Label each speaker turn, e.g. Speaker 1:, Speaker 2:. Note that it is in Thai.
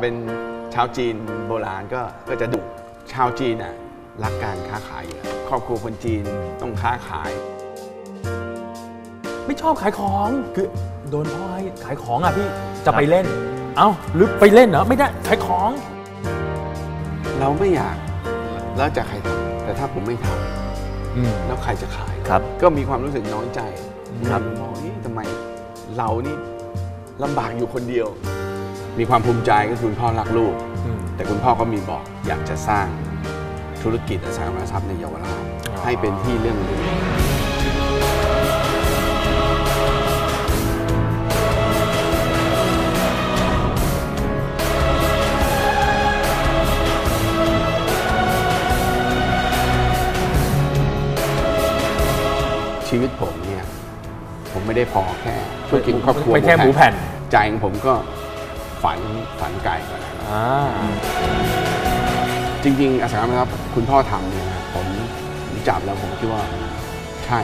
Speaker 1: เป็นชาวจีนโบราณก็ก็จะดุชาวจีนน่ะรักการค้าขายอยู่แล้วครอบครัวคนจีนต้องค้าขาย
Speaker 2: ไม่ชอบขายของคือโดนพ่อให้ขายของอะพี่จะไปเล่น เอ้าหรือไปเล่นเหรอไม่ได้ขายของ
Speaker 1: เราไม่อยากแล้วจะใครทำแต่ถ้าผมไม่ทำ
Speaker 2: อืม
Speaker 1: แล้วใครจะขาย
Speaker 2: ครับ
Speaker 1: ก็มีความรู้สึกน้อยใจ
Speaker 2: ครับ
Speaker 1: มองนี่ทำไมเรานี่ลำบากอยู่คนเดียว มีความภูมิใจก็คือคุณพ่อรักลูก
Speaker 2: อืม
Speaker 1: แต่คุณพ่อก็มีบอกอยากจะสร้างธุรกิจอสังหาริมทรัพย์ในเยาวราช
Speaker 2: อ๋อ
Speaker 1: ให้เป็นที่เรื่องลือชีวิตผมเนี่ย ผมไม่ได้พอแค่ธุรกิจครอบครัว
Speaker 2: ไม่แค่หมูแผ่น
Speaker 1: ใจของผมก็ ฝันฝันไกลกว่านั้น
Speaker 2: อ่า
Speaker 1: จริงๆอสังหาริมทรัพย์คุณพ่อทำเนี่ยนะผมผมจับแล้วผมคิดว่าใช่